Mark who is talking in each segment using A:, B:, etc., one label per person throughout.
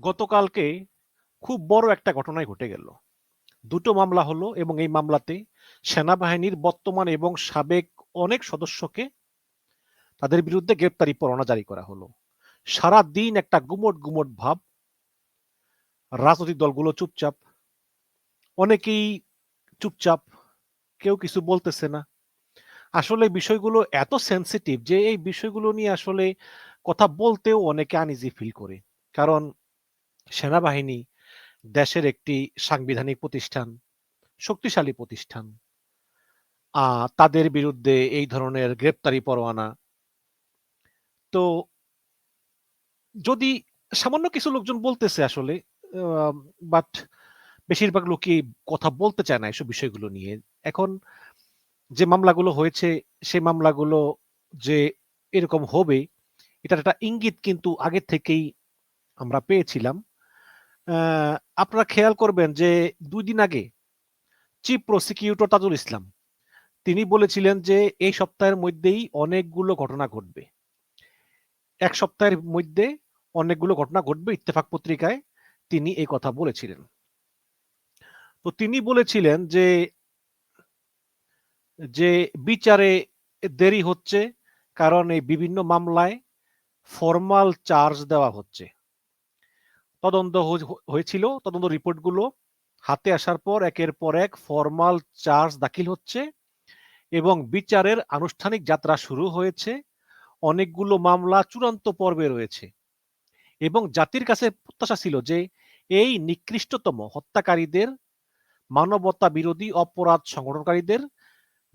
A: গতকালকে খুব বড় একটা ঘটনাই ঘটে গেল। দুটো মামলা হলো এবং এই মামলাতে সেনাবাহিনীর বর্তমান এবং সাবেক অনেক সদস্যকে তাদের বিরুদ্ধে গ্রেপ্তারি পরোয়ানা জারি করা হলো। সারা দিন একটা গুমট গুমট ভাব। রাজনৈতিক দলগুলো চুপচাপ। অনেকেই চুপচাপ। কেউ কিছু বলতেছে না। আসলে বিষয়গুলো এত সেন্সিটিভ যে এই বিষয়গুলো নিয়ে আসলে কথা বলতেও অনেকে আনইজি ফিল করে। কারণ সেনাবাহিনী দেশের একটি সাংবিধানিক প্রতিষ্ঠান, শক্তিশালী প্রতিষ্ঠান। তাদের বিরুদ্ধে এই ধরনের গ্রেপ্তারি পরোয়ানা। তো যদি সামান্য কিছু লোকজন বলতেছে আসলে বাট বেশিরভাগ লোকই কথা বলতে চায় না এসব বিষয়গুলো নিয়ে। এখন যে মামলাগুলো হয়েছে সে মামলাগুলো যে এরকম হবে, এটার একটা ইঙ্গিত কিন্তু আগে থেকেই আমরা পেয়েছিলাম। আপনারা খেয়াল করবেন যে দুই দিন আগে চিফ প্রসিকিউটর তাজুল ইসলাম, তিনি বলেছিলেন যে এই সপ্তাহের মধ্যেই অনেকগুলো ঘটনা ঘটবে। এক সপ্তাহের মধ্যে অনেকগুলো ঘটনা ঘটবে ইত্তেফাক পত্রিকায়, তিনি এই কথা বলেছিলেন। তো তিনি বলেছিলেন যে যে বিচারে দেরি হচ্ছে কারণ এই বিভিন্ন মামলায় ফর্মাল চার্জ দেওয়া হচ্ছে। তদন্ত হয়েছিল। তদন্ত রিপোর্টগুলো হাতে আসার পর, একের পর এক ফর্মাল চার্জ দাখিল হচ্ছে এবং বিচারের আনুষ্ঠানিক যাত্রা শুরু হয়েছে। অনেকগুলো মামলা চূড়ান্ত পর্বে রয়েছে এবং জাতির কাছে প্রত্যাশা ছিল যে এই নিকৃষ্টতম হত্যাকারীদের, মানবতা বিরোধী অপরাধ সংগঠনকারীদের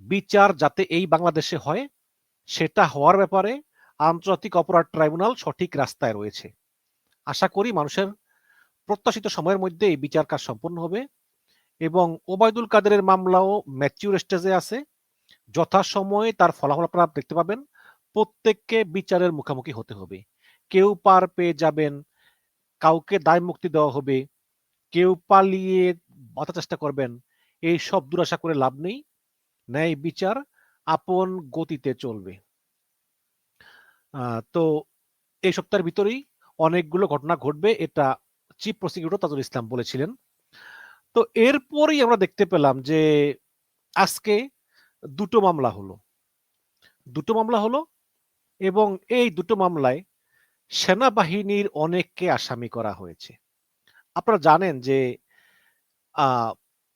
A: বিচার যাতে এই বাংলাদেশে হয়, সেটা হওয়ার ব্যাপারে আন্তর্জাতিক অপরাধ ট্রাইব্যুনাল সঠিক রাস্তায় রয়েছে। আশা করি মানুষের প্রত্যাশিত সময়ের মধ্যে এই বিচার কাজ সম্পন্ন হবে এবং ওবায়দুল কাদেরের মামলাও ম্যাচিউর স্টেজে আছে। যথাসময়ে তার ফলাফল আপনারা দেখতে পাবেন। প্রত্যেককে বিচারের মুখোমুখি হতে হবে। কেউ পার পেয়ে যাবেন, কাউকে দায় মুক্তি দেওয়া হবে, কেউ পালিয়ে বাঁচার চেষ্টা করবেন, এই সব দুরাশা করে লাভ নেই। ন্যায় বিচার আপন গতিতে চলবে। তো এই সপ্তাহের ভিতরেই অনেকগুলো ঘটনা ঘটবে, এটা চিফ প্রসিকিউটর তাজুল ইসলাম বলেছিলেন। তো এরপরই আমরা দেখতে পেলাম যে আজকে দুটো মামলা হলো। দুটো মামলা হলো এবং এই দুটো মামলায় সেনাবাহিনীর অনেককে আসামি করা হয়েছে। আপনারা জানেন যে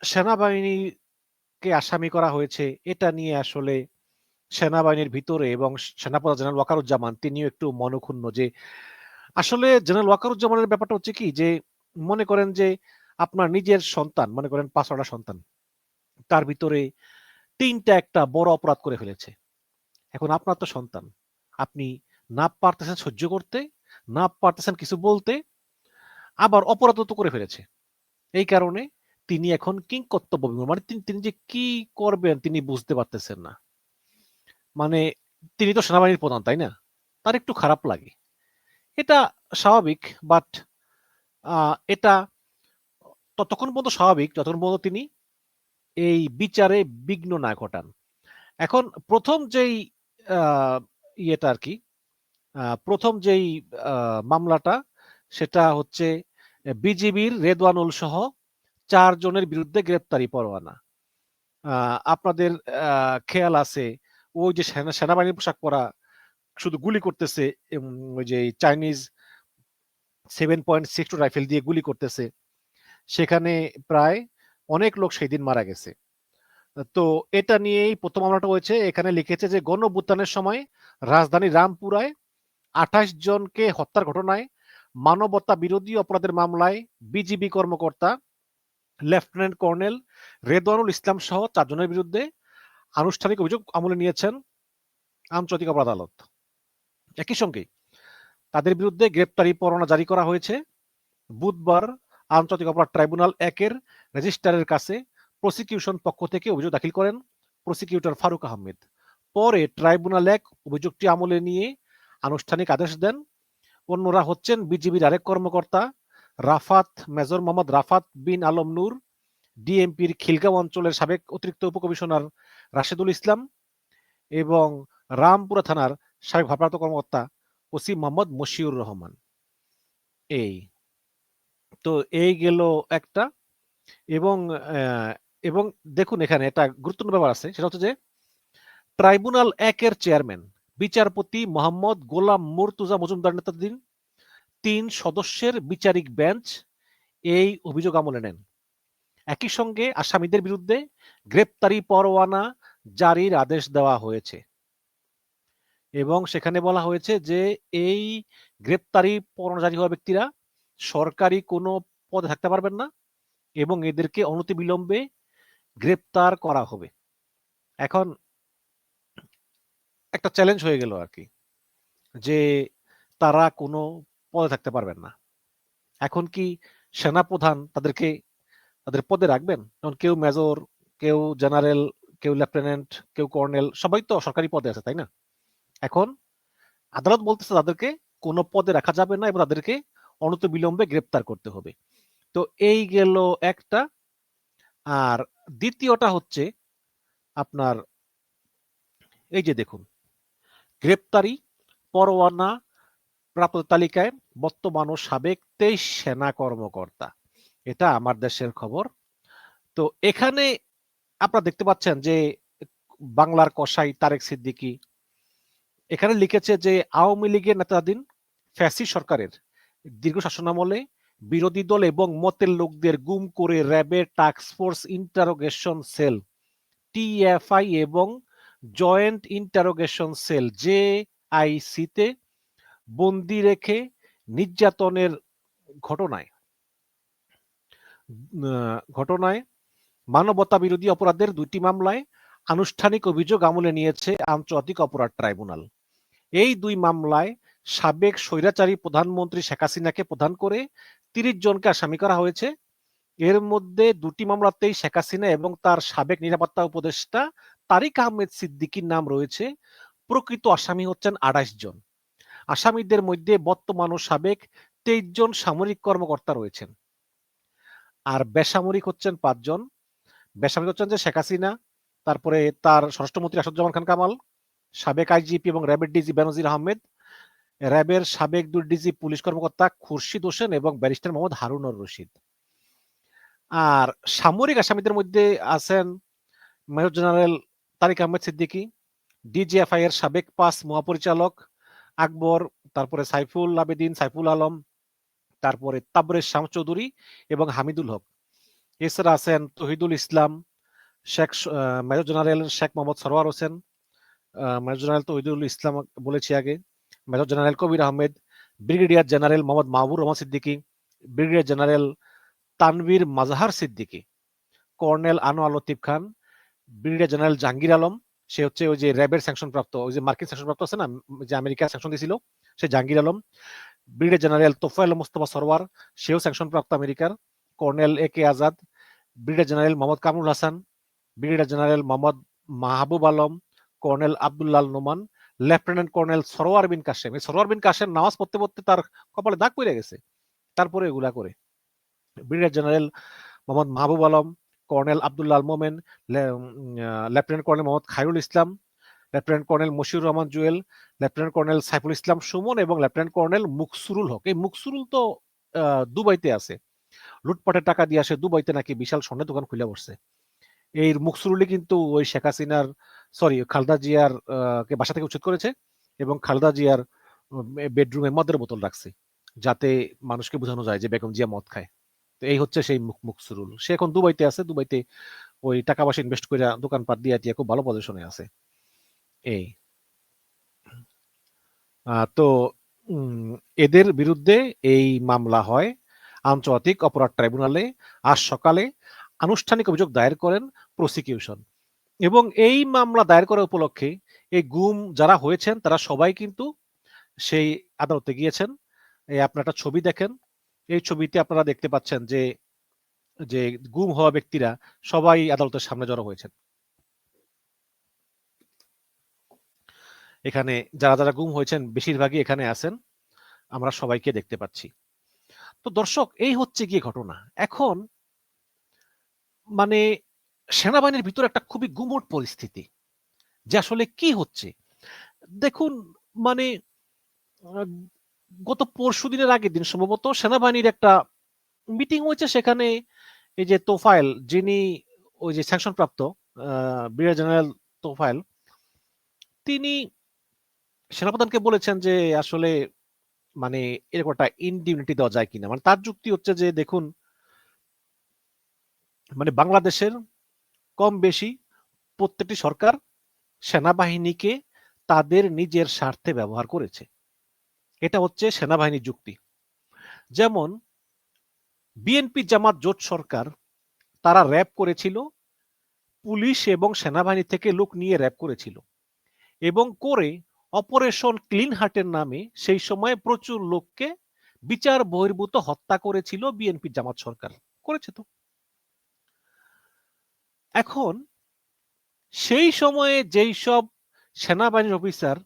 A: সেনাবাহিনীকে আসামি করা হয়েছে, এটা নিয়ে আসলে সেনাবাহিনীর ভিতরে এবং সেনাপতি জেনারেল ওয়াকারুজ্জামান, তিনিও একটু মনক্ষুণ্ণ যে আসলে জেনারেল ওয়াকারুজ্জামানের ব্যাপারটা হচ্ছে কি? যে মনে করেন যে আপনার নিজের সন্তান, মনে করেন পাঁচটা সন্তান, তার ভিতরে তিনটা একটা বড় অপরাধ করে ফেলেছে। এখন আপনার তো সন্তান। আপনি না পারতেছেন সহ্য করতে, না পারতেছেন কিছু বলতে, আবার অপরাধ তো করে ফেলেছে। এই কারণে তিনি এখন কিং কর্তব্য মানে তিনি যে কি করবেন তিনি বুঝতে পারতেছেন না। মানে তিনি তো সেনাবাহিনীর প্রধান, তাই না? তার একটু খারাপ লাগে। এটা স্বাভাবিক বাট এটা ততক্ষণ পর্যন্ত স্বাভাবিক যতক্ষণ পর্যন্ত তিনি এই বিচারে বিঘ্ন না ঘটান। এখন প্রথম যেই ইয়েটা আর কি প্রথম যেই মামলাটা সেটা হচ্ছে বিজিবির রেদওয়ানুল সহ চারজনের বিরুদ্ধে গ্রেপ্তারি পরোয়ানা। আপনাদের খেয়াল আছে, ওই যে সেনাবাহিনীর পোশাক পরা শুধু গুলি করতেছে ওই যে Chinese seven point six two rifle দিয়ে গুলি করতেছে, সেখানে প্রায় অনেক লোক সেই দিন মারা গেছে। তো এটা নিয়েই প্রথম মামলাটা হয়েছে, এখানে লিখেছে যে গণ সময় রাজধানী রামপুরায় আঠাশ জনকে হত্যার ঘটনায় মানবতা বিরোধী অপরাধের মামলায় বিজিবি কর্মকর্তা লেফটেন্যান্ট কর্নেল রেদওয়ানুল ইসলাম সহ চারজনের বিরুদ্ধে আনুষ্ঠানিক অভিযোগ আমলে নিয়েছেন আন্তর্জাতিক অপরাধ আদালত। একই সঙ্গে তাদের বিরুদ্ধে গ্রেপ্তারি পরোয়ানা জারি করা হয়েছে। বুধবার আন্তর্জাতিক অপরাধ ট্রাইব্যুনাল একের রেজিস্ট্রারের কাছে প্রসিকিউশন পক্ষ থেকে অভিযোগ দাখিল করেন প্রসিকিউটর ফারুক আহমেদ। পরে ট্রাইব্যুনাল এক অভিযোগটি আমলে নিয়ে আনুষ্ঠানিক আদেশ দেন। অন্যরা হচ্ছেন বিজিবির আরেক কর্মকর্তা রাফাত মেজর মোহাম্মদ রাফাত বিন আলম নূর, ডিএমপির খিলগাঁও অঞ্চলের সাবেক অতিরিক্ত উপকমিশনার রাশেদুল ইসলাম এবং রামপুরা থানার সাবেক ভারপ্রাপ্ত কর্মকর্তা ওসি মোহাম্মদ মশিউর রহমান। এই। তো এই গেল একটা এবং এবং দেখুন এখানে একটা গুরুত্বপূর্ণ ব্যাপার আছে, সেটা হচ্ছে যে ট্রাইব্যুনাল একের চেয়ারম্যান, বিচারপতি মোহাম্মদ গোলাম মুর্তুজা মজুমদার নেতাধীন তিন সদস্যের বিচারিক বেঞ্চ এই অভিযোগ আমলে নেন। একই সঙ্গে আসামিদের বিরুদ্ধে গ্রেপ্তারি পরোয়ানা জারির আদেশ দেওয়া হয়েছে। এবং সেখানে বলা হয়েছে যে, এই গ্রেপ্তারি পরোয়ানা হওয়া ব্যক্তিরা সরকারি কোনো পদে থাকতে পারবেন না এবং এদেরকে অনতি অনতিবিলম্বে গ্রেপ্তার করা হবে। এখন একটা চ্যালেঞ্জ হয়ে গেল আর কি যে, তারা কোনো পদে থাকতে পারবেন না। এখন কি সেনাপ্রধান তাদেরকে, তাদের পদে রাখবেন? যেমন কেউ মেজর, কেউ জেনারেল, কেউ লেফটেন্যান্ট, কেউ কর্নেল, সবাই তো সরকারি পদে আছে, তাই না? এখন আদালত বলতেছে তাদেরকে কোনো পদে রাখা যাবে না এবং তাদেরকে অনত বিলম্বে গ্রেপ্তার করতে হবে। তো এই গেল একটা। আর দ্বিতীয়টা হচ্ছে আপনার এই যে দেখুন, গ্রেপ্তারি পরোয়ানা প্রাপ্ত তালিকায় বর্তমান ও সাবেক তেইশ সেনা কর্মকর্তা। এটা আমার দেশের খবর। তো এখানে আপনারা দেখতে পাচ্ছেন যে বাংলার কসাই তারেক সিদ্দিকি এখানে লিখেছে যে আওয়ামী লীগের নেতাধীন ফ্যাসি সরকারের দীর্ঘ শাসনামলে বিরোধী দল এবং মতের লোকদের গুম করে র্যাবের task force interrogation cell, TFI এবং জয়েন্ট ইন্টারোগেশন সেল জে আইসিতে বন্দি রেখে নির্যাতনের ঘটনায় ঘটনায় মানবতা বিরোধী অপরাধের দুটি মামলায় আনুষ্ঠানিক অভিযোগ আমলে নিয়েছে আন্তর্জাতিক অপরাধ ট্রাইব্যুনাল। এই দুই মামলায় সাবেক স্বৈরাচারী প্রধানমন্ত্রী শেখ হাসিনাকে প্রধান করে তিরিশ জনকে আসামি করা হয়েছে। এর মধ্যে দুটি মামলাতেই শেখ হাসিনা এবং তার সাবেক নিরাপত্তা উপদেষ্টা তারিক আহমেদ সিদ্দিকির নাম রয়েছে। প্রকৃত আসামি হচ্ছেন আঠাশ জন। আসামিদের মধ্যে বর্তমান ও সাবেক তেইশ জন সামরিক কর্মকর্তা রয়েছেন। আর বেসামরিক হচ্ছেন পাঁচজন বেসামরিক হচ্ছেন যে শেখ হাসিনা, তারপরে তার স্বরাষ্ট্রমন্ত্রী আসাদুজ্জামান খান কামাল সাবেক আইজিপি এবং র্যাবের ডিজি বেনজির আহমেদ, র্যাবের সাবেক দুই ডিজি পুলিশ কর্মকর্তা খুরশিদ হোসেন এবং ব্যারিস্টার মোহাম্মদ হারুনর রশিদ। আর সামরিক আসামিদের মধ্যে আছেন major general Tariq Ahmed Siddiqui, DGFI এর সাবেক পাস মহাপরিচালক আকবর, তারপরে সাইফুল আবেদিন, সাইফুল আলম, তারপরে তাবরে শাম চৌধুরী এবং হামিদুল হক। এছাড়া আছেন Tohidul Islam, Sheikh major general Sheikh Mohammad Sarwar Hossain major general Tohidul Islam বলেছি আগে। Major general Kabir Ahmed, brigadier general Mohammad Mahbur Rahman Siddiqui, brigadier general Tanvir Mazhar Siddiqui, colonel Anwar Latif Khan, brigadier general Jahangir Alam, সে হচ্ছে ওই যে র্যাবের sanction প্রাপ্ত ওই যে মার্কিন স্যাংশন প্রাপ্ত আছে না, যে আমেরিকা স্যাংশন দিয়েছিল সে জাহাঙ্গীর আলম। ব্রিগেডিয়ার জেনারেল তোফায়েল মোস্তফা সরওয়ার, সেও স্যাংশন প্রাপ্ত আমেরিকার। Colonel A K Azad, brigadier general Mohammad Kamrul Hasan, brigadier general Mohammad Mahbub Alam colonel Abdullah Noman, lieutenant colonel Sarwar bin Kashem. এই সরোয়ার বিন কাশেম নামাজ পড়তে পড়তে তার কপালে দাগ পড়ে গেছে। তারপরে এগুলা করে। Brigadier general Mohammad Mahbub Alam, colonel Abdullah Momen lieutenant colonel Mohammad Khairul Islam, lieutenant colonel Moshiur Rahman Jewel, lieutenant colonel Saiful Islam Sumon এবং লেফটেন্যান্ট কর্নেল মুকসুরুল হক। এই মুকসুরুল তো দুবাইতে আছে। লুটপাটের টাকা দিয়ে আসে, দুবাইতে নাকি বিশাল স্বর্ণের দোকান খুলে বসছে। এই মুকসুরুলি কিন্তু ওই শেখ হাসিনার সরি খালদা জিয়ার কে বাসা থেকে উচ্ছেদ করেছে এবং খালদা জিয়ার বেডরুমে মদের বোতল রাখছে যাতে মানুষকে বোঝানো যায় যে বেগম জিয়া মদ খায়। তো এই হচ্ছে সেই মুখ মুকসুরুল সে এখন দুবাইতে আছে, দুবাইতে ওই টাকা পয়সা ইনভেস্ট করে দোকানপাট দিয়ে দিয়ে খুব ভালো পজিশনে আছে। এই। তো এদের বিরুদ্ধে এই মামলা হয় আন্তর্জাতিক অপরাধ ট্রাইব্যুনালে। আজ সকালে আনুষ্ঠানিক অভিযোগ দায়ের করেন প্রসিকিউশন এবং এই মামলা দায়ের করার উপলক্ষে এই গুম যারা হয়েছেন, তারা সবাই কিন্তু সেই আদালতে গিয়েছেন। এই আপনার একটা ছবি দেখেন। এই ছবিতে আপনারা দেখতে পাচ্ছেন যে যে গুম হওয়া ব্যক্তিরা সবাই আদালতের সামনে জড়ো হয়েছেন। এখানে যারা যারা গুম হয়েছেন, বেশিরভাগই এখানে আছেন। আমরা সবাইকে দেখতে পাচ্ছি। তো দর্শক, এই হচ্ছে গিয়ে ঘটনা। এখন মানে সেনাবাহিনীর ভিতরে একটা খুবই গুমট পরিস্থিতি। যে আসলে কি হচ্ছে? দেখুন মানে গত পরশু দিনের আগের দিন সম্ভবত সেনাবাহিনীর একটা মিটিং হয়েছে সেখানে এই যে তোফায়েল, যিনি ওই যে স্যাংশন প্রাপ্ত ব্রিগেডিয়ার জেনারেল তোফায়েল, তিনি সেনাপ্রধানকে বলেছেন যে আসলে মানে এরকম একটা ইনডিউনিটি দেওয়া যায় কিনা। মানে তার যুক্তি হচ্ছে যে, দেখুন মানে বাংলাদেশের কম বেশি প্রত্যেকটি সরকার সেনাবাহিনীকে তাদের নিজের স্বার্থে ব্যবহার করেছে। এটা হচ্ছে সেনাবাহিনীর যুক্তি। যেমন বিএনপি জামাত জোট সরকার, তারা র্যাব করেছিল, পুলিশ এবং সেনাবাহিনী থেকে লোক নিয়ে র্যাব করেছিল এবং করে অপারেশন ক্লিন হার্টের নামে সেই সময় প্রচুর লোককে বিচার বহির্ভূত হত্যা করেছিল বিএনপি জামাত সরকার। করেছে তো। এখন সেই সময়ে যেই সব সেনাবাহিনীর অফিসার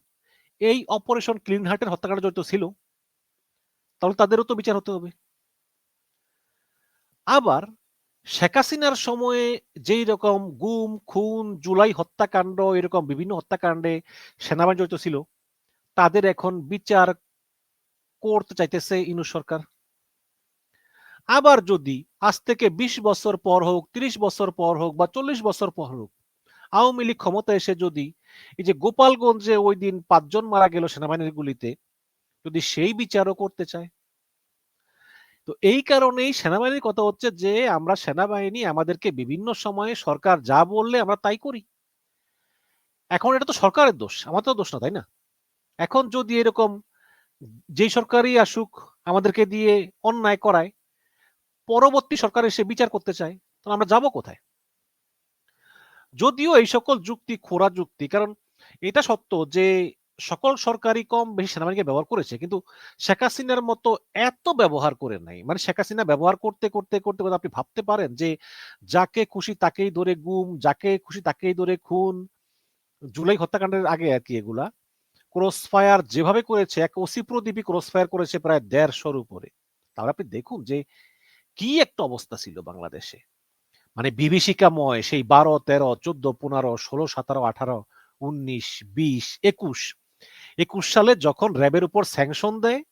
A: এই অপারেশন ক্লিন হার্টের হত্যাকাণ্ডে জড়িত ছিল, তাহলে তাদেরও তো বিচার হতে হবে। আবার শেখ হাসিনার সময়ে যেই রকম গুম, খুন, জুলাই হত্যাকাণ্ড, এরকম বিভিন্ন হত্যাকাণ্ডে সেনাবাহিনী জড়িত ছিল, তাদের এখন বিচার করতে চাইতেছে ইনু সরকার। আবার যদি আজ থেকে ২০ বছর পর হোক ৩০ বছর পর হোক বা চল্লিশ বছর পর হোক, আওয়ামী লীগ ক্ষমতা এসে যদি এই যে গোপালগঞ্জে ওই দিন পাঁচজন মারা গেল সেনাবাহিনীর গুলিতে যদি সেই বিচারও করতে চায়? তো এই কারণেই সেনাবাহিনীর কথা হচ্ছে যে, আমরা সেনাবাহিনী আমাদেরকে বিভিন্ন সময়ে সরকার যা বললে আমরা তাই করি। এখন এটা তো সরকারের দোষ আমার তো দোষ না, তাই না? এখন যদি এরকম যেই সরকারই আসুক, আমাদেরকে দিয়ে অন্যায় করায় পরবর্তী সরকার এসে বিচার করতে চায়, তাহলে আমরা যাব কোথায়? যদিও এই সকল যুক্তি খোরা যুক্তি, কারণ এটা সত্য যে সকল সরকারি কম বেশি সেনাবাহিনীকে ব্যবহার করেছে, কিন্তু শেখ হাসিনার মতো এত ব্যবহার করে নাই। মানে শেখ হাসিনা ব্যবহার করতে করতে করতে করতে আপনি ভাবতে পারেন যে যাকে খুশি তাকেই ধরে গুম, যাকে খুশি তাকেই ধরে খুন, জুলাই হত্যাকাণ্ডের আগে আর কি এগুলা। ক্রস ফায়ার যেভাবে করেছে, এক ওসি প্রদীপই ক্রস ফায়ার করেছে প্রায় দেড়শোর উপরে। তাহলে আপনি দেখুন যে কি একটা অবস্থা ছিল বাংলাদেশে? মানে বিভীষিকাময় সেই বারো, তেরো, চোদ্দ, পনেরো, ষোলো, সতেরো, আঠারো, উনিশ, বিশ, একুশ। একুশ সালে যখন র্যাবের উপর স্যাংশন দেয়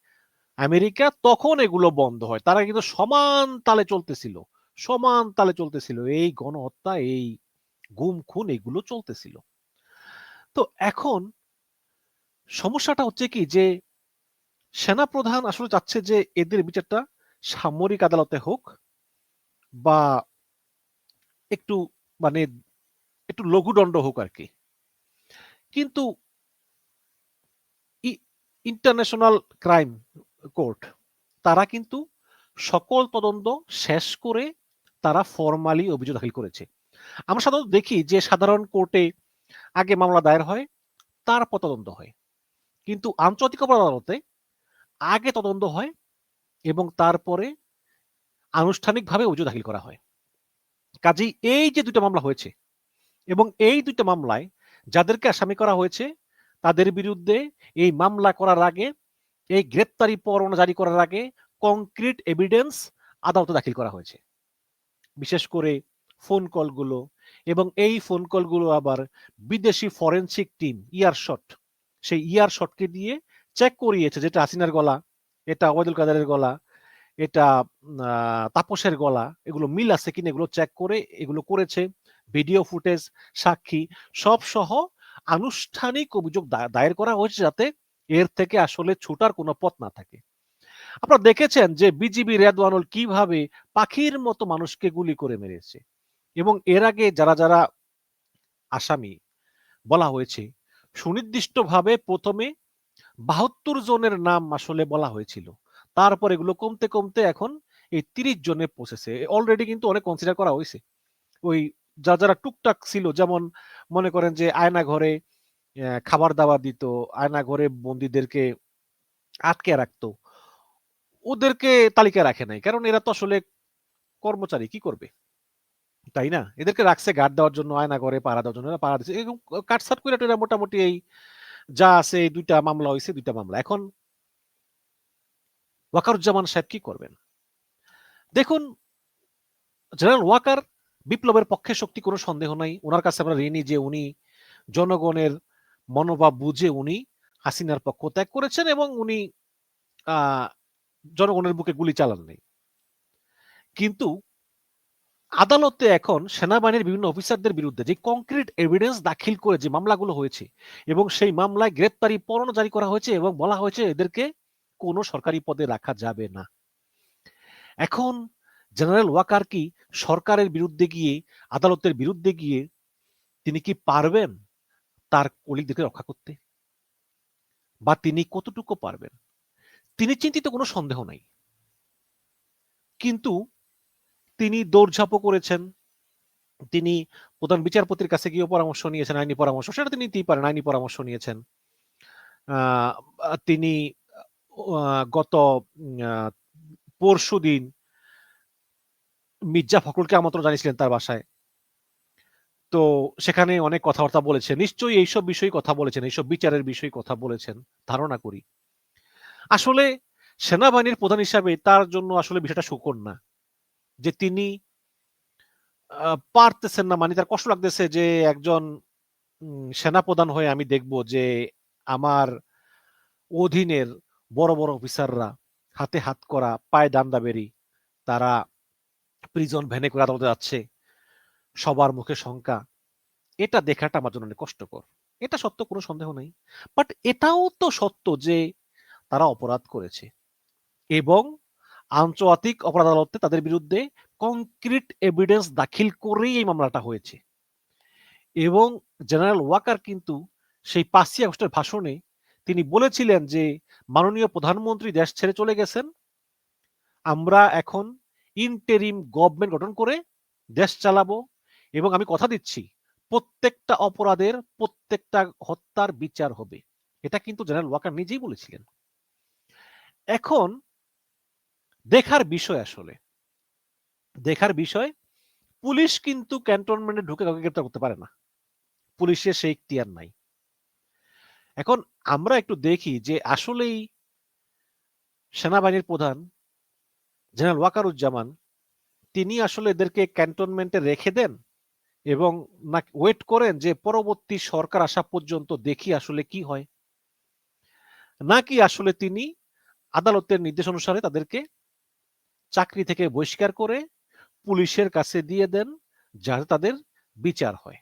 A: আমেরিকা, তখন এগুলো বন্ধ হয়। তারা কিন্তু সমান তালে চলতেছিল, সমান তালে চলতেছিল। এই গণহত্যা, এই গুম খুন এগুলো চলতেছিল। তো এখন সমস্যাটা হচ্ছে কি যে সেনা প্রধান আসলে চাচ্ছে যে, এদের বিচারটা সামরিক আদালতে হোক বা একটু মানে একটু লঘুদণ্ড হোক আর কি। কিন্তু ইন্টারন্যাশনাল ক্রাইম কোর্ট তারা কিন্তু সকল তদন্ত শেষ করে তারা ফরমালি অভিযোগ দাখিল করেছে। আমরা সাধারণত দেখি যে সাধারণ কোর্টে আগে মামলা দায়ের হয়, তারপর তদন্ত হয়। কিন্তু আন্তর্জাতিক অপরাধ আদালতে আগে তদন্ত হয় এবং তারপরে আনুষ্ঠানিকভাবে অভিযোগ দাখিল করা হয়। কাজেই এই যে দুটো মামলা হয়েছে এবং এই দুটো মামলায় যাদেরকে আসামি করা হয়েছে, তাদের বিরুদ্ধে এই মামলা করার আগে, এই গ্রেপ্তারি পরোয়ানা জারি করার আগে কংক্রিট এভিডেন্স আদালতে দাখিল করা হয়েছে। বিশেষ করে ফোন কলগুলো এবং এই ফোন কলগুলো আবার বিদেশি ফরেন্সিক টিম, ইয়ারশট, সেই ইয়ারশটকে দিয়ে চেক করিয়েছে যেটা হাসিনার গলা। এটা ওয়াদুল কাদারের গলা, এটা তাপসের গলা, এগুলো মিল আছে কিনা এগুলো চেক করে এগুলো করেছে ভিডিও ফুটেজ সাক্ষী, সব সহ আনুষ্ঠানিক অভিযোগ দায়ের করা হয়েছে যাতে এর থেকে আসলে ছুটার কোনো পথ না থাকে। আপনারা দেখেছেন যে বিজিবি রেদওয়ানুল কীভাবে পাখির মতো মানুষকে গুলি করে মেরেছে এবং এর আগে যারা যারা আসামি বলা হয়েছে, সুনির্দিষ্টভাবে প্রথমে বাহাত্তর জনের নাম আসলে বলা হয়েছিল। তারপর এগুলো কমতে কমতে এখন এই তিরিশ জনে পৌঁছেছে অলরেডি কিন্তু অনেক কনসিডার করা হয়েছে। ওই যা যারা টুকটাক ছিল, যেমন মনে করেন যে আয়না ঘরে খাবার দাবার দিত, আয়না ঘরে বন্দীদেরকে আটকে রাখতো, ওদেরকে তালিকা রাখে নাই। কারণ এরা তো আসলে কর্মচারী, কি করবে? তাই না? এদেরকে রাখছে গার্ড দেওয়ার জন্য, আয়না ঘরে পাড়া দেওয়ার জন্য পাড়া দিচ্ছে এরকম কাটসাট করে মোটামুটি এই যা আছে দুইটা মামলা হয়েছে দুইটা মামলা। এখন ওয়াকারুজ্জামান সাহেব কি করবেন? দেখুন, জেনারেল ওয়াকার বিপ্লবের পক্ষে শক্তি কোনো সন্দেহ নাই। ওনার কাছে আমরা ঋণী যে উনি, জনগণের মনোভাব বুঝে উনি হাসিনার পক্ষ ত্যাগ করেছেন এবং উনি জনগণের বুকে গুলি চালান নেই। কিন্তু আদালতে এখন সেনাবাহিনীর বিভিন্ন অফিসারদের বিরুদ্ধে যে কংক্রিট এভিডেন্স দাখিল করে যে মামলাগুলো হয়েছে এবং সেই মামলায় গ্রেপ্তারি পরোয়ানা জারি করা হয়েছে এবং বলা হয়েছে এদেরকে কোনো সরকারি পদে রাখা যাবে না। এখন জেনারেল ওয়াকার কি সরকারের বিরুদ্ধে গিয়ে, আদালতের বিরুদ্ধে গিয়ে তিনি কি পারবেন তার কলিগদেরকে রক্ষা করতে? বা তিনি কতটুকু পারবেন? তিনি চিন্তিত কোনো সন্দেহ নাই। কিন্তু তিনি দৌড়ঝাঁপও করেছেন। তিনি প্রধান বিচারপতির কাছে গিয়ে পরামর্শ নিয়েছেন, আইনি পরামর্শ। সেটা তিনি নিতেই পারেন, আইনি পরামর্শ নিয়েছেন। তিনি গত পরশু দিন মির্জা ফখরুলকে আমন্ত্রণ জানিয়েছিলেন তার বাসায়। তো সেখানে অনেক কথাবার্তা বলেছেন। নিশ্চয়ই এইসব বিষয়ে কথা বলেছেন, এইসব বিচারের বিষয়ে কথা বলেছেন। ধারণা করি। আসলে সেনাবাহিনীর প্রধান হিসাবে তার জন্য আসলে বিষয়টা সুকর না। যে তিনি পারতেছেন না মানে তার কষ্ট লাগতেছে যে একজন সেনাপ্রধান হয়ে আমি দেখব যে আমার অধীনের বড় বড় অফিসাররা হাতে হাত করা, পায়ে ডান্ডা বেরি, তারা প্রিজন ভ্যানে করে আদালতে যাচ্ছে, সবার মুখে শঙ্কা। এটা দেখাটা আমার জন্য অনেক কষ্টকর। এটা সত্য কোনো সন্দেহ নেই। বাট এটাও তো সত্য যে তারা অপরাধ করেছে। এবং আন্তর্জাতিক অপরাধ আদালতে তাদের বিরুদ্ধে কংক্রিট এভিডেন্স দাখিল করেই এই মামলাটা হয়েছে। এবং জেনারেল ওয়াকার কিন্তু সেই পাঁচই আগস্টের ভাষণে তিনি বলেছিলেন যে, মাননীয় প্রধানমন্ত্রী দেশ ছেড়ে চলে গেছেন। আমরা এখন ইন্টেরিম গভর্নমেন্ট গঠন করে দেশ চালাবো এবং আমি কথা দিচ্ছি, প্রত্যেকটা অপরাধের প্রত্যেকটা হত্যার বিচার হবে। এটা কিন্তু জেনারেল ওয়াকার নিজেই বলেছিলেন। এখন দেখার বিষয় আসলে। দেখার বিষয়, পুলিশ কিন্তু ক্যান্টনমেন্টে ঢুকে কাউকে গ্রেপ্তার করতে পারে না। পুলিশের সেই ইখতিয়ার নাই। এখন আমরা একটু দেখি যে আসলেই সেনাবাহিনীর প্রধান জেনারেল ওয়াকারুজ্জামান, তিনি আসলে এদেরকে ক্যান্টনমেন্টে রেখে দেন এবং না ওয়েট করেন যে পরবর্তী সরকার আসা পর্যন্ত দেখি আসলে কি হয়। নাকি আসলে তিনি আদালতের নির্দেশ অনুসারে তাদেরকে চাকরি থেকে বহিষ্কার করে পুলিশের কাছে দিয়ে দেন যাতে তাদের বিচার হয়।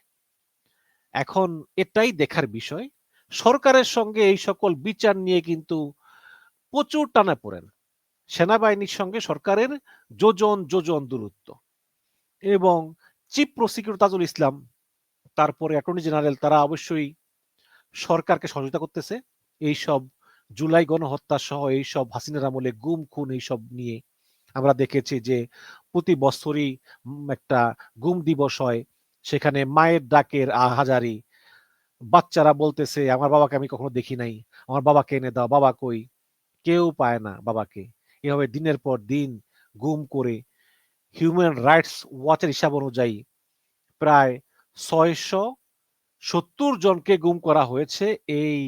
A: এখন এটাই দেখার বিষয়। সরকারের সঙ্গে এই সকল বিচার নিয়ে কিন্তু প্রচুর টানা পড়েন। সেনাবাহিনীর সঙ্গে সরকারের যোজন যোজন দূরত্ব। এবং চিফ প্রসিকিউটর তাজুল ইসলাম, তারপরে অ্যাটর্নি জেনারেল, তারা অবশ্যই সরকারকে সহযোগিতা করতেছে। এই সব জুলাই গণহত্যা সহ এই সব হাসিনার আমলে গুম, খুন এইসব নিয়ে আমরা দেখেছি যে প্রতি বছরই একটা গুম দিবস হয়। সেখানে মায়ের ডাকের আহাজারি। বাচ্চারা বলতেছে, আমার বাবাকে আমি কখনো দেখি নাই। আমার বাবাকে এনে দাও। বাবা কই? কেউ পায় না বাবাকে। এভাবে দিনের পর দিন গুম করে হিউম্যান রাইটস ওয়াচের হিসাব অনুযায়ী প্রায় ছয়শো সত্তর জনকে গুম করা হয়েছে এই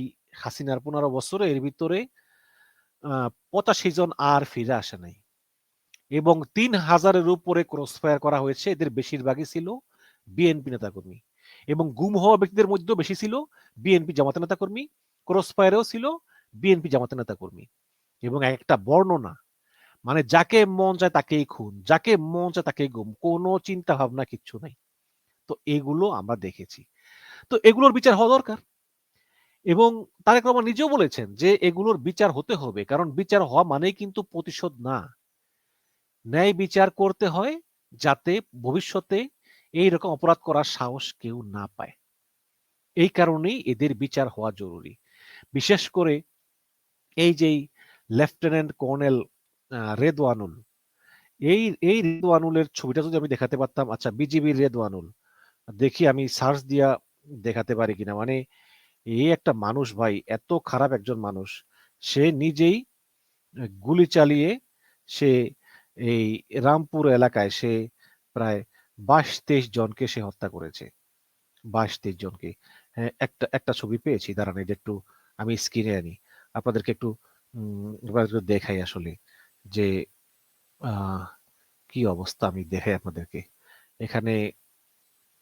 A: হাসিনার পনেরো বছরে। এর ভিতরে পঁচাশি জন আর ফিরে আসে নাই। এবং তিন হাজারের উপরে ক্রসফায়ার করা হয়েছে, এদের বেশিরভাগই ছিল বিএনপি নেতাকর্মী এবং গুম হওয়া ব্যক্তিদের মধ্যেও বেশি ছিল বিএনপি জামাতে নেতাকর্মী ক্রসফায়ারেও ছিল বিএনপি জামাতে নেতাকর্মী এবং একটা বর্ণনা মানে যাকে মন চায় তাকেই খুন, যাকে মন চায় তাকেই গুম, কোনো চিন্তা ভাবনা কিচ্ছু নাই। তো এগুলো আমরা দেখেছি। তো এগুলোর বিচার হওয়া দরকার এবং তারেক রহমান নিজেও বলেছেন যে এগুলোর বিচার হতে হবে, কারণ বিচার হওয়া মানেই কিন্তু প্রতিশোধ না। ন্যায় বিচার করতে হয় যাতে ভবিষ্যতে এই রকম অপরাধ করার সাহস কেউ না পায়। এই কারণেই এদের বিচার হওয়া জরুরি। বিশেষ করে এই যে লেফটেন্যান্ট কর্নেল রেদওয়ানুল, এই এই রেদওয়ানুলের ছবিটা যদি আমি দেখাতে পারতাম আচ্ছা বিজিবির রেদওয়ানুল, দেখি আমি সার্চ দিয়া দেখাতে পারি কিনা। মানে এই একটা মানুষ ভাই, এত খারাপ একজন মানুষ, সে নিজেই গুলি চালিয়ে সে এই রামপুর এলাকায় সে প্রায় বাইশ তেইশ জনকে সে হত্যা করেছে। বাইশ তেইশ জনকে। হ্যাঁ একটা একটা ছবি পেয়েছি। দাঁড়ান এটা একটু আমি স্ক্রিনে আনি। আপনাদেরকে একটু দেখাই আসলে যে কি অবস্থা আমি দেখাই আপনাদেরকে। এখানে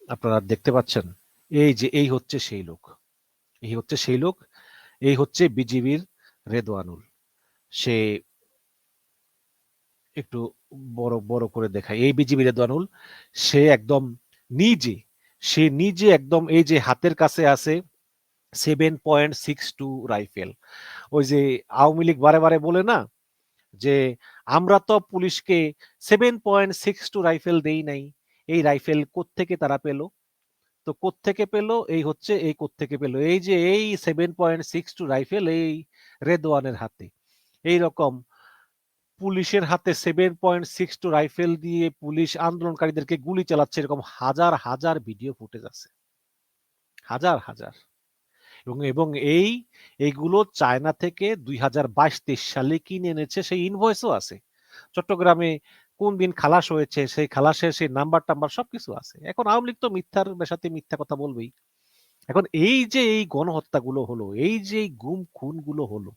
A: আপনারা দেখতে পাচ্ছেন, এই যে, এই হচ্ছে সেই লোক। এই হচ্ছে সেই লোক। এই হচ্ছে বিজিবির রেদওয়ানুল সে একটু বড় বড় করে দেখাই। এই বিজিবি রেদওয়ানুল সে একদম নিজে, সে নিজে একদম এই যে হাতের কাছে আছে seven point six two rifle ওই যে আওয়ামী লীগ বারে বারে বলে না যে, আমরা তো পুলিশকে seven point six two rifle দেই নাই। এই রাইফেল কোত্থেকে তারা পেল? তো কোত্থেকে পেল? এই হচ্ছে, এই কোত্থেকে পেল। এই যে এই seven point six two rifle এই রেদওয়ানের হাতে। এই রকম পুলিশের হাতে seven point six two rifle দিয়ে পুলিশ আন্দোলনকারীদেরকে গুলি চালাচ্ছে, এরকম হাজার হাজার ভিডিও ফুটেজ আছে। হাজার হাজার। এবং এবং এই, এইগুলো চায়না থেকে দুই হাজার বাইশ তেইশ সালে কিনে এনেছে, সেই ইনভয়েসও আছে। চট্টগ্রামে কোন দিন খালাস হয়েছে, সেই খালাসের সেই নাম্বার টাম্বার সবকিছু আছে। এখন আওয়ামী লীগ তো মিথ্যার বেসাতে মিথ্যা কথা বলবেই। এখন এই যে এই গণহত্যাগুলো হলো, এই যে এই গুম খুনগুলো হলো,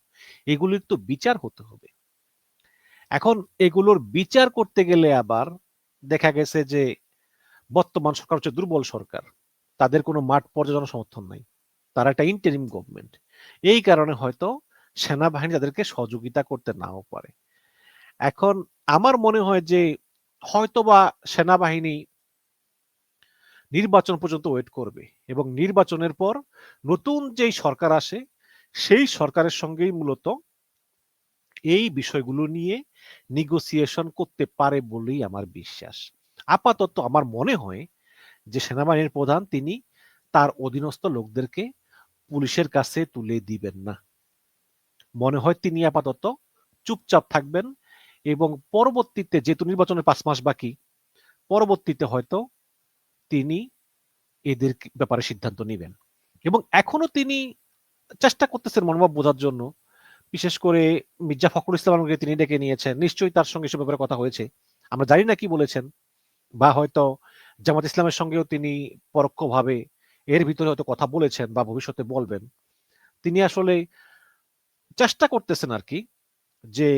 A: এগুলির তো বিচার হতে হবে। এখন এগুলোর বিচার করতে গেলে আবার দেখা গেছে যে বর্তমান সরকার হচ্ছে দুর্বল সরকার। তাদের কোনো মাঠ পর্যালোচনা সমর্থন নাই। তারা একটা ইন্টারিম গভর্নমেন্ট এই কারণে হয়তো সেনাবাহিনী তাদেরকে সহযোগিতা করতে নাও পারে। এখন আমার মনে হয় যে হয়তোবা সেনাবাহিনী নির্বাচন পর্যন্ত ওয়েট করবে এবং নির্বাচনের পর নতুন যেই সরকার আসে, সেই সরকারের সঙ্গেই মূলত এই বিষয়গুলো নিয়ে নিগোসিয়েশন করতে পারে বলেই আমার বিশ্বাস। আপাতত আমার মনে হয় যে সেনাবাহিনীর প্রধান তিনি তার অধীনস্থ লোকদেরকে পুলিশের কাছে তুলে দিবেন না। মনে হয় তিনি আপাতত চুপচাপ থাকবেন এবং পরবর্তীতে যেহেতু নির্বাচনের পাঁচ মাস বাকি, পরবর্তীতে হয়তো তিনি এদের ব্যাপারে সিদ্ধান্ত নেবেন। এবং এখনও তিনি চেষ্টা করতেছেন মনোভাব বোঝার জন্য বিশেষ করে মির্জা ফখরুল ইসলামকে তিনি ডেকে নিয়েছেন। নিশ্চয়ই তার সঙ্গে এসব ব্যাপারে কথা হয়েছে। আমরা জানি না কি বলেছেন, বা হয়তো জামাত ইসলামের সঙ্গেও তিনি পরোক্ষভাবে এর ভিতরে হয়তো কথা বলেছেন বা ভবিষ্যতে বলবেন। তিনি আসলে চেষ্টা করতেছেন আর কি, যে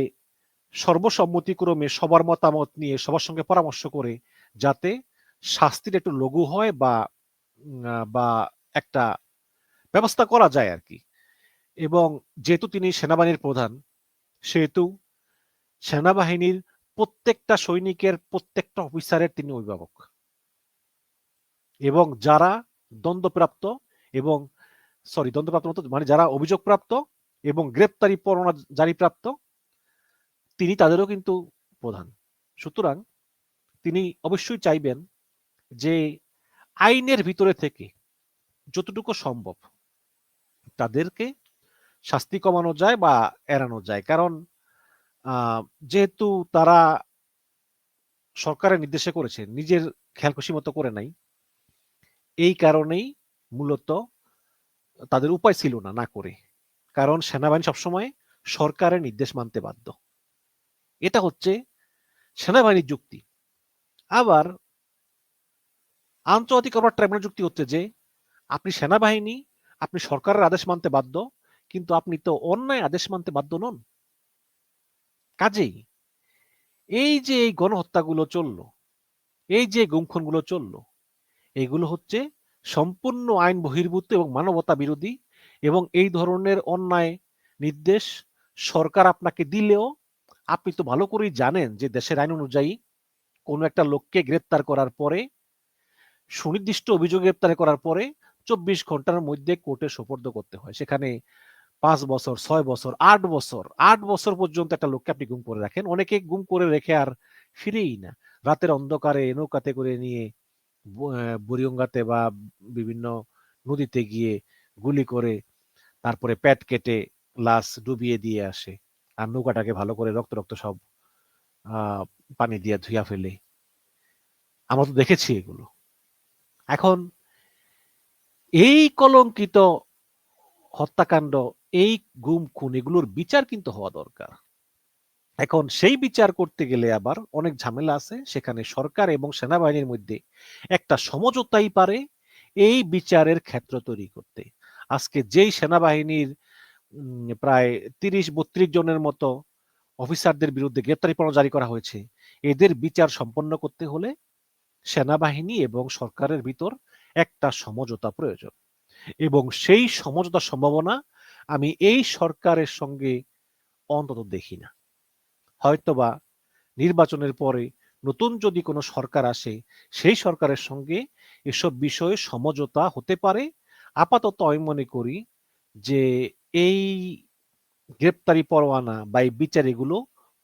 A: সর্বসম্মতিক্রমে সবার মতামত নিয়ে সবার সঙ্গে পরামর্শ করে যাতে শাস্তির একটু লঘু হয় বা বা একটা ব্যবস্থা করা যায় আর কি। এবং যেহেতু তিনি সেনাবাহিনীর প্রধান, সেহেতু সেনাবাহিনীর প্রত্যেকটা সৈনিকের প্রত্যেকটা অফিসারের তিনি অভিভাবক। এবং যারা দ্বন্দ্বপ্রাপ্ত এবং সরি দ্বন্দ্বপ্রাপ্ত মতো মানে যারা অভিযোগপ্রাপ্ত এবং গ্রেপ্তারি পরোয়ানা জারিপ্রাপ্ত, তিনি তাদেরও কিন্তু প্রধান। সুতরাং তিনি অবশ্যই চাইবেন যে আইনের ভিতরে থেকে যতটুকু সম্ভব তাদেরকে শাস্তি কমানো যায় বা এড়ানো যায়। কারণ যেহেতু তারা সরকারের নির্দেশে করেছে, নিজের খেয়াল খুশি মতো করে নাই, এই কারণেই মূলত তাদের উপায় ছিল না না করে। কারণ সেনাবাহিনী সবসময় সরকারের নির্দেশ মানতে বাধ্য। এটা হচ্ছে সেনাবাহিনীর যুক্তি। আবার আন্তর্জাতিক ট্রাইব্যুনাল যুক্তি হচ্ছে যে, আপনি সেনাবাহিনী, আপনি সরকারের আদেশ মানতে বাধ্য কিন্তু আপনি তো অন্যায় আদেশ মানতে বাধ্য নন। কাজেই এই যে এই গণহত্যাগুলো চলল, এই যে গুমখনগুলো চলল, এগুলো হচ্ছে সম্পূর্ণ আইন বহির্ভূত এবং মানবতা বিরোধী এবং এই ধরনের অন্যায় নির্দেশ সরকার আপনাকে দিলেও আপনি তো ভালো করেই জানেন যে দেশের আইন অনুযায়ী কোনো একটা লোককে গ্রেপ্তার করার পরে, সুনির্দিষ্ট অভিযোগ গ্রেপ্তার করার পরে চব্বিশ ঘণ্টার মধ্যে কোর্টে সোপর্দ করতে হয়। সেখানে পাঁচ বছর, ছয় বছর, আট বছর আট বছর পর্যন্ত একটা লোককে আপনি গুম করে রাখেন। অনেকে গুম করে রেখে আর ফিরেই না। রাতের অন্ধকারে নৌকাতে করে নিয়ে বুড়িগঙ্গাতে বা বিভিন্ন নদীতে গিয়ে গুলি করে তারপরে প্যাট কেটে লাশ ডুবিয়ে দিয়ে আসে। আর নৌকাটাকে ভালো করে রক্ত রক্ত সব পানি দিয়ে ধুইয়া ফেলে। আমরা তো দেখেছি এগুলো। এখন এই কলঙ্কিত হত্যাকাণ্ড এই গুম খুন এগুলোর বিচার কিন্তু হওয়া দরকার। এখন সেই বিচার করতে গেলে আবার অনেক ঝামেলা আছে, সেখানে সরকার এবং সেনাবাহিনীর মধ্যে একটা সমঝোতাই পারে এই বিচারের ক্ষেত্র তৈরি করতে। আজকে যেই সেনাবাহিনীর প্রায় তিরিশ বত্রিশ জনের মতো অফিসারদের বিরুদ্ধে গ্রেপ্তারি পরোয়ানা জারি করা হয়েছে, এদের বিচার সম্পন্ন করতে হলে সেনাবাহিনী এবং সরকারের ভিতর একটা সমঝোতা প্রয়োজন। এবং সেই সমঝোতার সম্ভাবনা আমি এই সরকারের সঙ্গে অন্তত দেখি না। হয়তোবা নির্বাচনের পরে নতুন যদি কোনো সরকার আসে, সেই সরকারের সঙ্গে এসব বিষয়ে সমঝোতা হতে পারে। আপাতত আমি মনে করি যে এই গ্রেপ্তারি পরোয়ানা বা এই বিচার এগুলো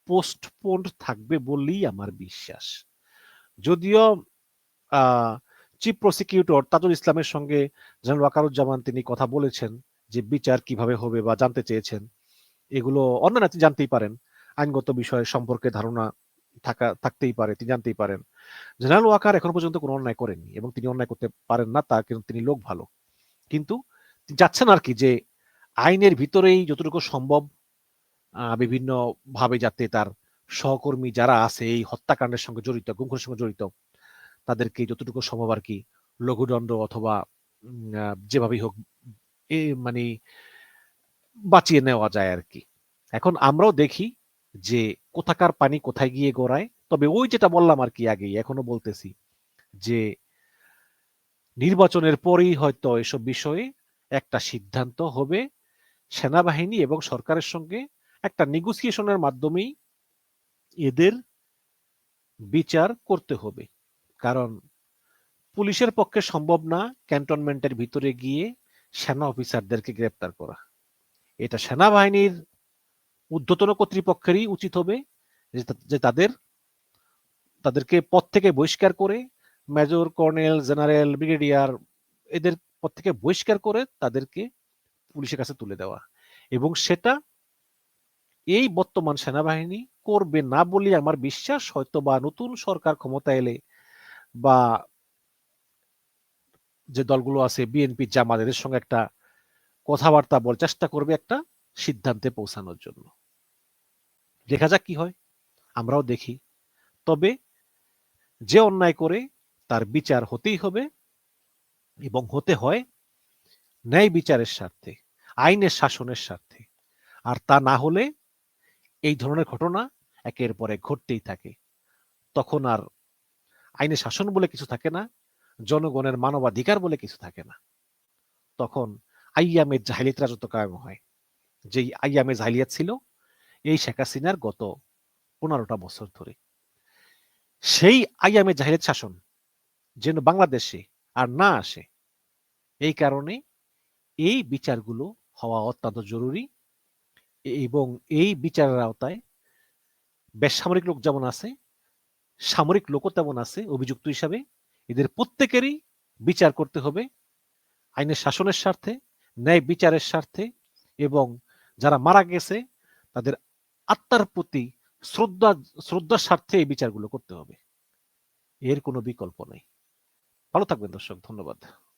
A: পোস্টপোন্ড থাকবে বললেই আমার বিশ্বাস। যদিও চিফ প্রসিকিউটর তাজুল ইসলামের সঙ্গে জেনারেল ওয়াকারুজ্জামান তিনি কথা বলেছেন যে বিচার কীভাবে হবে বা জানতে চেয়েছেন, এগুলো অন্যান্য তিনি জানতেই পারেন। আইনগত বিষয় সম্পর্কে ধারণা থাকা, থাকতেই পারে, তিনি জানতেই পারেন। জেনারেল ওয়াকার এখনও পর্যন্ত কোনো অন্যায় করেননি এবং তিনি অন্যায় করতে পারেন না, তা কিন্তু তিনি লোক ভালো। কিন্তু যাচ্ছেন আর কি যে আইনের ভিতরেই যতটুকু সম্ভব বিভিন্ন ভাবে যাতে তার সহকর্মী যারা আছে, এই হত্যাকাণ্ডের সঙ্গে জড়িত গুমখুরের সঙ্গে জড়িত, তাদেরকে যতটুকু সম্ভব আর কি লঘুদণ্ড অথবা যেভাবেই হোক মানে বাঁচিয়ে নেওয়া যায় আর কি এখন আমরাও দেখি যে কোথাকার পানি কোথায় গিয়ে গড়ায়। তবে ওই যেটা বললাম আর কি আগেই, এখনও বলতেছি যে নির্বাচনের পরেই হয়তো এসব বিষয়ে একটা সিদ্ধান্ত হবে সেনাবাহিনী এবং সরকারের সঙ্গে একটা নেগোসিয়েশনের মাধ্যমেই এদের বিচার করতে হবে। কারণ পুলিশের পক্ষে সম্ভব না ক্যান্টনমেন্টের ভিতরে গিয়ে সেনা অফিসারদেরকে গ্রেপ্তার করা। এটা সেনাবাহিনীর ঊর্ধ্বতন কর্তৃপক্ষেরই উচিত হবে যে তাদের, তাদেরকে পদ থেকে বহিষ্কার করে মেজর, কর্নেল, জেনারেল, ব্রিগেডিয়ার এদের পদ থেকে বহিষ্কার করে তাদেরকে পুলিশের কাছে তুলে দেওয়া। এবং সেটা এই বর্তমান সেনাবাহিনী করবে না বলে আমার বিশ্বাস হয়তো বা নতুন সরকার ক্ষমতা এলে বা যে দলগুলো আছে বিএনপি জামাত, এদের সঙ্গে একটা কথাবার্তা বল, চেষ্টা করবে একটা সিদ্ধান্তে পৌঁছানোর জন্য। দেখা যাক কি হয়, আমরাও দেখি। তবে যে অন্যায় করে তার বিচার হতেই হবে এবং হতে হয় ন্যায় বিচারের স্বার্থে, আইনের শাসনের স্বার্থে। আর তা না হলে এই ধরনের ঘটনা একের পরে ঘটতেই থাকে। তখন আর আইনের শাসন বলে কিছু থাকে না। জনগণের মানবাধিকার বলে কিছু থাকে না। তখন আইয়ামের জাহিলিয়াত রাজত্ব কায়েম হয়। যেই আইয়ামে জাহিলিয়াত ছিল, এই শেখ হাসিনার গত পনেরোটা বছর ধরে। সেই আইয়ামে জাহিলিয়াত শাসন যেন বাংলাদেশে আর না আসে, এই কারণে এই বিচারগুলো হওয়া অত্যন্ত জরুরি এবং এই বিচারের আওতায় বেসামরিক লোক যেমন আছে, সামরিক লোকও তেমন আছে, অভিযুক্ত হিসাবে এদের প্রত্যেকেরই বিচার করতে হবে আইনের শাসনের স্বার্থে, ন্যায় বিচারের স্বার্থে এবং যারা মারা গেছে, তাদের আত্মার প্রতি শ্রদ্ধা, শ্রদ্ধার স্বার্থে এই বিচারগুলো করতে হবে। এর কোনো বিকল্প নেই। ভালো থাকবেন দর্শক, ধন্যবাদ।